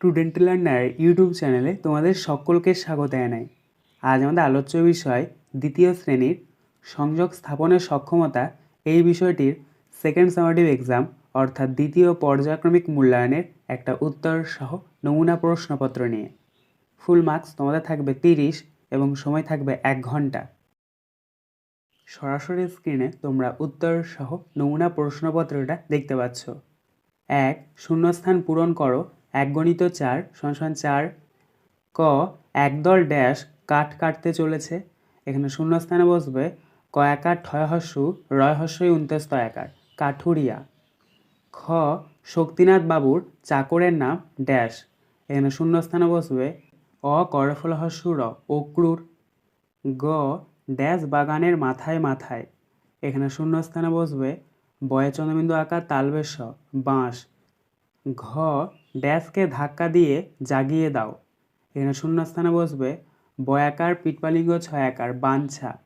Student learner YouTube চ্যানেলে তোমাদের সকলকে স্বাগত জানাই। আজ আমাদের আলোচ্য বিষয় দ্বিতীয় শ্রেণির সংযোগ স্থাপনের সক্ষমতা এই বিষয়টির সেকেন্ড সামাটিভ এক্সাম অর্থাৎ দ্বিতীয় পর্যায়ক্রমিক মূল্যায়নের একটা উত্তর সহ নমুনা প্রশ্নপত্র নিয়ে। ফুল মার্কস তোমাদের থাকবে তিরিশ এবং সময় থাকবে এক ঘণ্টা। সরাসরি স্ক্রিনে তোমরা উত্তর সহ নমুনা প্রশ্নপত্রটা দেখতে পাচ্ছ। এক, শূন্যস্থান পূরণ করো এক গণিত চার সমান চার, ক, একদল ড্যাশ কাঠ কাটতে চলেছে। এখানে শূন্যস্থানে বসবে, ক একার ঠয় হস্যু, রয় হস্যই উনতেস্ত একার, কাঠুরিয়া। খ, শক্তিনাথ বাবুর চাকরের নাম ড্যাশ এখানে শূন্যস্থানে বসবে, অ, করফল র, অক্রুর। গ ড্যাশ বাগানের মাথায় মাথায়। এখানে শূন্যস্থানে বসবে বয়ে চন্দ্রবিন্দু আকার তালবেশ বাঁশ। ঘ, ড্যাশকে ধাক্কা দিয়ে জাগিয়ে দাও। এখানে শূন্যস্থানে বসবে, বয়াকার, পিটপালিঙ্গ, ছয়াকার, বাঞ্ছা।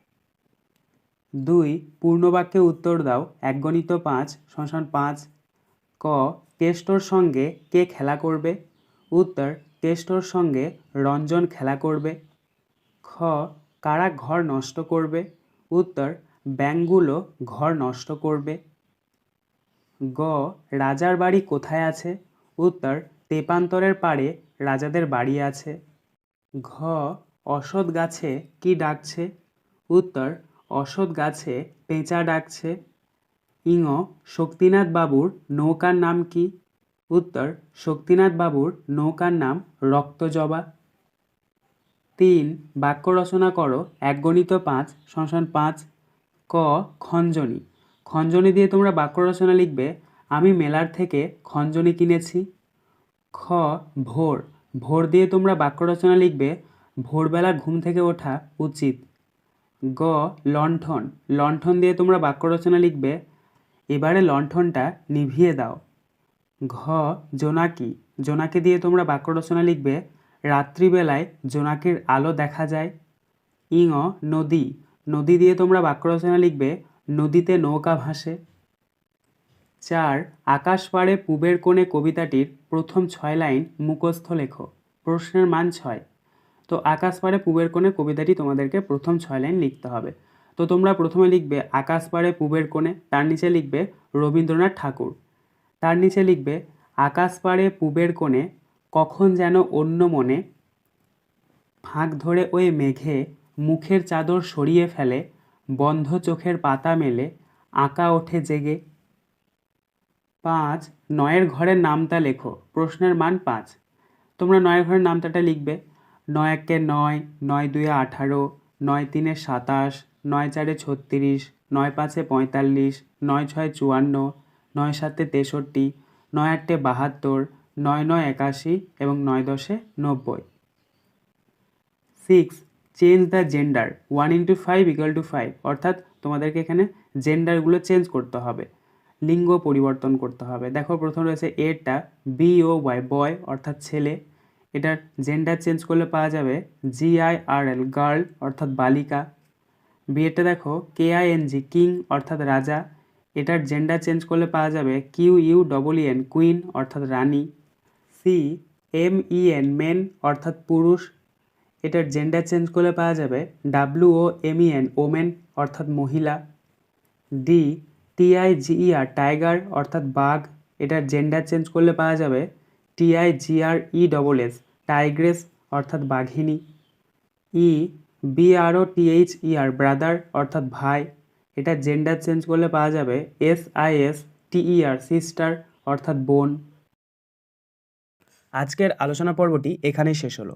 দুই, পূর্ণবাক্যে উত্তর দাও এক গণিত পাঁচ শশান পাঁচ। ক, কেষ্টর সঙ্গে কে খেলা করবে? উত্তর, কেষ্টর সঙ্গে রঞ্জন খেলা করবে। খ, কারা ঘর নষ্ট করবে? উত্তর, ব্যাঙগুলো ঘর নষ্ট করবে। গ, রাজার বাড়ি কোথায় আছে? উত্তর, তেপান্তরের পাড়ে রাজাদের বাড়ি আছে। ঘ, অসৎ গাছে কি ডাকছে? উত্তর, অসৎ গাছে পেঁচা ডাকছে। ইঙ, শক্তিনাথ বাবুর নৌকার নাম কি? উত্তর, শক্তিনাথ বাবুর নৌকার নাম রক্তজবা। তিন, বাক্য রচনা করো এক গণিত পাঁচ সংসান পাঁচ। ক, খঞ্জনি। খঞ্জনি দিয়ে তোমরা বাক্য রচনা লিখবে, আমি মেলার থেকে খঞ্জনি কিনেছি। খ, ভোর। ভোর দিয়ে তোমরা বাক্য রচনা লিখবে, ভোরবেলা ঘুম থেকে ওঠা উচিত। গ, লণ্ঠন। লণ্ঠন দিয়ে তোমরা বাক্য রচনা লিখবে, এবারে লণ্ঠনটা নিভিয়ে দাও। ঘ, জোনাকি। জোনাকি দিয়ে তোমরা বাক্য রচনা লিখবে, রাত্রিবেলায় জোনাকির আলো দেখা যায়। ইঙ, নদী। নদী দিয়ে তোমরা বাক্য রচনা লিখবে নদীতে নৌকা ভাসে। চার আকাশ পাড়ে পূবের কোণে কবিতাটির প্রথম ছয় লাইন মুখস্থ লেখো। প্রশ্নের মান ছয়। তো আকাশ পাড়ে পূবের কোণে কবিতাটি তোমাদেরকে প্রথম ছয় লাইন লিখতে হবে। তো তোমরা প্রথমে লিখবে আকাশ পাড়ে পূবের কোণে, তার নিচে লিখবে, রবীন্দ্রনাথ ঠাকুর। তার নিচে লিখবে আকাশ পাড়ে পূবের কোণে, কখন যেন অন্য মনে, ফাঁক ধরে ওই মেঘে, মুখের চাদর সরিয়ে ফেলে বন্ধ চোখের পাতা মেলে, আঁকা ওঠে জেগে। পাঁচ, নয়ের ঘরের নামটা লেখো, প্রশ্নের মান পাঁচ। তোমরা নয়ের ঘরের নামতাটা লিখবে। নয় একে নয় নয় দুয়ে আঠারো, নয় তিনে সাতাশ, নয় চারে ছত্রিশ, নয় পাঁচে পঁয়তাল্লিশ, নয় ছয় চুয়ান্ন, নয় সাতে তেষট্টি, নয় আটটে বাহাত্তর, নয় নয় একাশি এবং নয় দশে নব্বই। Six change the gender one into five equal to five অর্থাৎ তোমাদেরকে এখানে জেন্ডারগুলো চেঞ্জ করতে হবে। লিঙ্গ পরিবর্তন করতে হবে। দেখো প্রথম রয়েছে এরটা বি ও ওয়াই বয় অর্থাৎ ছেলে। এটার জেন্ডার চেঞ্জ করলে পাওয়া যাবে G I R L girl অর্থাৎ বালিকা। বিয়েটা দেখো K I N G king অর্থাৎ রাজা। এটার জেন্ডার চেঞ্জ করলে পাওয়া যাবে Q U double N queen অর্থাৎ রানী। See M E N men অর্থাৎ পুরুষ। এটার জেন্ডার চেঞ্জ করলে পাওয়া যাবে W O M E N women অর্থাৎ মহিলা ডি টিআই জিইআর টাইগার অর্থাৎ বাঘ, এটার জেন্ডার চেঞ্জ করলে পাওয়া যাবে T I G R E double S tigress অর্থাৎ বাঘিনী ই B R O T H E R brother অর্থাৎ ভাই এটা জেন্ডার চেঞ্জ করলে পাওয়া যাবে S I S TER sister অর্থাৎ বোন। আজকের আলোচনা পর্বটি এখানেই শেষ হলো।